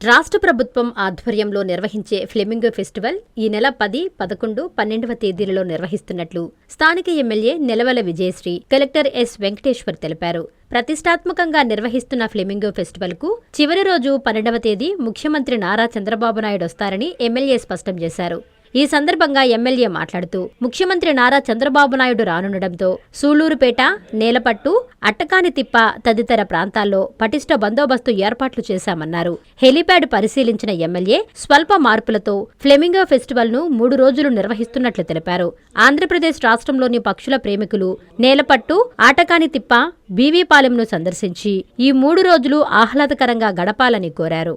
రాష్ట్ర ప్రభుత్వం ఆధ్వర్యంలో నిర్వహించే ఫ్లెమింగో ఫెస్టివల్ ఈ నెల పది పదకొండు పన్నెండవ తేదీలలో నిర్వహిస్తున్నట్లు స్థానిక MLA Nelavala Vijayasri collector S Venkateswar తెలిపారు. ప్రతిష్టాత్మకంగా నిర్వహిస్తున్న ఫ్లెమింగో ఫెస్టివల్కు చివరి రోజు పన్నెండవ తేదీ ముఖ్యమంత్రి నారా చంద్రబాబు నాయుడు వస్తారని ఎమ్మెల్యే స్పష్టం చేశారు. ఈ సందర్భంగా ఎమ్మెల్యే మాట్లాడుతూ ముఖ్యమంత్రి నారా చంద్రబాబు నాయుడు రానుండటంతో సూళ్ళూరుపేట నేలపట్టు అట్టకాని తిప్ప తదితర ప్రాంతాల్లో పటిష్ట బందోబస్తు ఏర్పాట్లు చేశామన్నారు. హెలీప్యాడ్ పరిశీలించిన ఎమ్మెల్యే స్వల్ప మార్పులతో ఫ్లెమింగో ఫెస్టివల్ను మూడు రోజులు నిర్వహిస్తున్నట్లు తెలిపారు. ఆంధ్రప్రదేశ్ రాష్ట్రంలోని పక్షుల ప్రేమికులు నేలపట్టు ఆటకాని తిప్ప బీవీపాలెంను సందర్శించి ఈ మూడు రోజులు ఆహ్లాదకరంగా గడపాలని కోరారు.